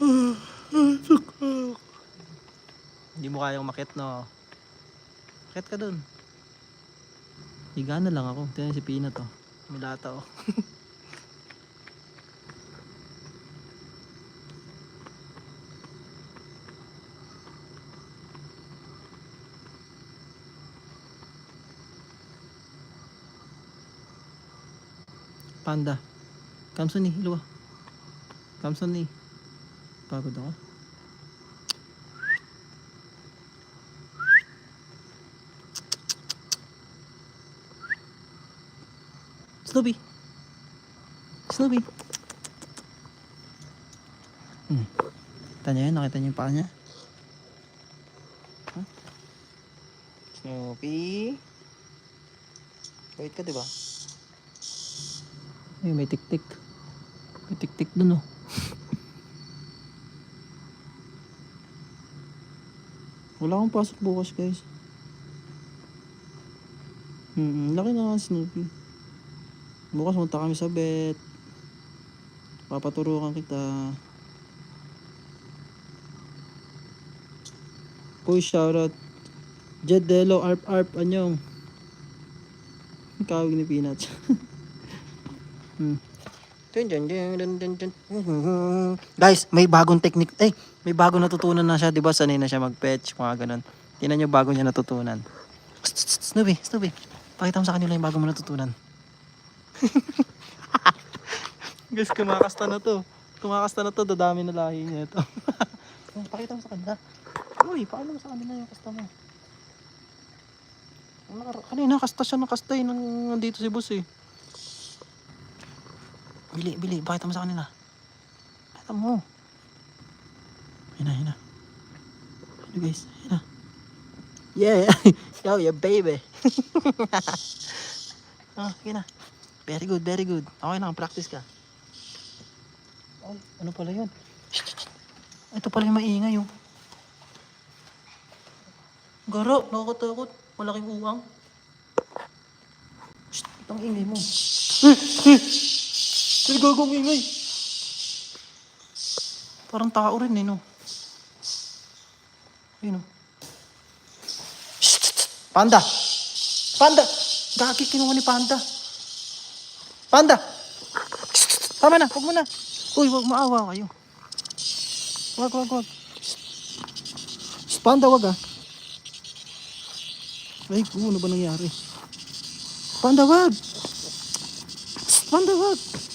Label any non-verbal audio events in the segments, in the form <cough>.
Hindi mo kayang makit, no? Makit ka dun. Higa na lang ako. Tingnan si Pina to. May lata, oh. <laughs> Panda. Kamson ni, luwa. Kamson ni. Pagod ako. Snoopy. Snoopy. Hmm. Kita niyo yun? Nakita niyo yung paa niya? Huh? Snoopy. Wait ka, di ba? Ay, may tik-tik. May tik-tik dun, oh. Wala akong pasok bukas, guys. Hmm, laki na nga Snoopy. Bukas punta kami sa vet. Papaturukan kita. Uy, shoutout. Jedelo, arp arp, anyong. Kawig ni Peanuts. <laughs> hmm. Guys, may bagong technique. Eh, may bagong natutunan na siya, 'di ba? Sanay na siya mag-fetch, mga ganun. Tingnan niyo bago niya natutunan. Snoopy, Snoopy. Pakita mo sa kanila yung bago mo natutunan. <laughs> Guys, kumakasta na to. Kumakasta na to, dadami na lahi niya ito. <laughs> Oh, Pakita mo sa kanila. Uy, paano mo sa kanila yung kasta mo? Nakara- Kanina, kasta siya nakasta eh, nandito si boss eh. Bili, bili, pakita mo sa kanila. Pakita mo. Ayun na, ayun guys, ayun na. Yeah, <laughs> yo, yeah baby. <laughs> ah, okay na. Very good, very good. Okay lang, practice ka. Ay, ano pala yun? Ito pala yung maingay oh. Garo, nakakatakot. Malaking uwang. Shh, itong ingay mo. <laughs> Sino gagawang ingay? Parang tao rin eh, no? Ayun shh. Panda! Panda! Gagi, kinuha ni Panda. Panda! Tama na, huwag mo na. Uy, huwag maawa kayo. Wag, wag, wag. Shh, Panda, wag ah. Ay, kung ano ba nangyari? Panda, wag! Shh, Panda, wag!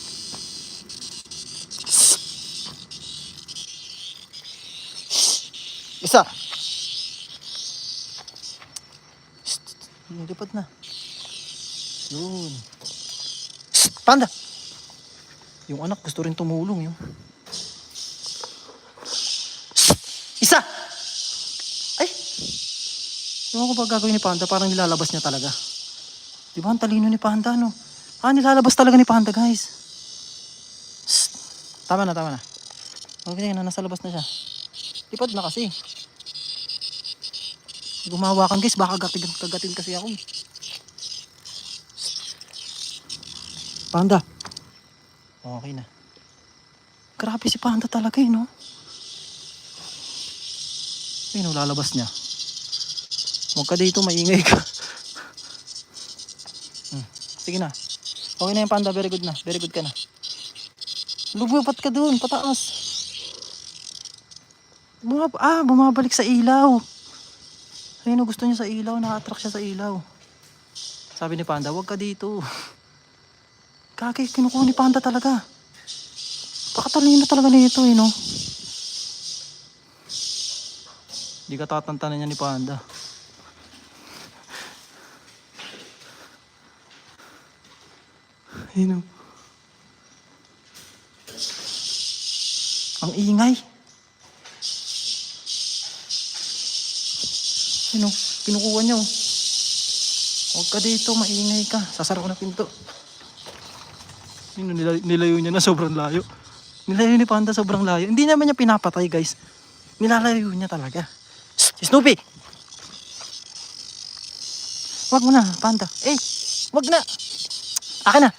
Isa! Shh, Nilipad na. Yun. Shh, Panda! Yung anak gusto rin tumulong yun. Isa! Ay! Ewan ko ba gagawin ni Panda? Parang nilalabas niya talaga. Di ba ang talino ni Panda, no? Ah, nilalabas talaga ni Panda, guys. Shh. Tama na, tama na. Okay na, nasa labas na siya. Lipad na kasi. Gumawa kang guys, baka kagatin, kagatin kasi ako. Panda. Okay na. Grabe si Panda talaga eh, no? Ayun, oh, lalabas niya. Huwag ka dito, maingay ka. <laughs> Hmm, Sige na. Okay na yung panda, very good na. Very good ka na. Lumapat ka doon, pataas. Bumab ah, bumabalik sa ilaw. Ayun, oh, gusto niya sa ilaw, naka-attract siya sa ilaw. Sabi ni Panda, huwag ka dito. <laughs> Kaki, kinukuha ni Panda talaga. Pakatalino talaga nito eh, no? Hindi ka tatantanan niya ni Panda. <laughs> Ayun o. Ang ingay. Ayun o, kinukuha niya o. Huwag ka dito, maingay ka. Sasara ko na pinto. Yun, nila- nilayo niya na sobrang layo. Nilayo ni Panda sobrang layo. Hindi naman niya pinapatay, guys. Nilalayo niya talaga. Shh, Snoopy! Wag mo na, Panda. Eh, wag na. Akin na.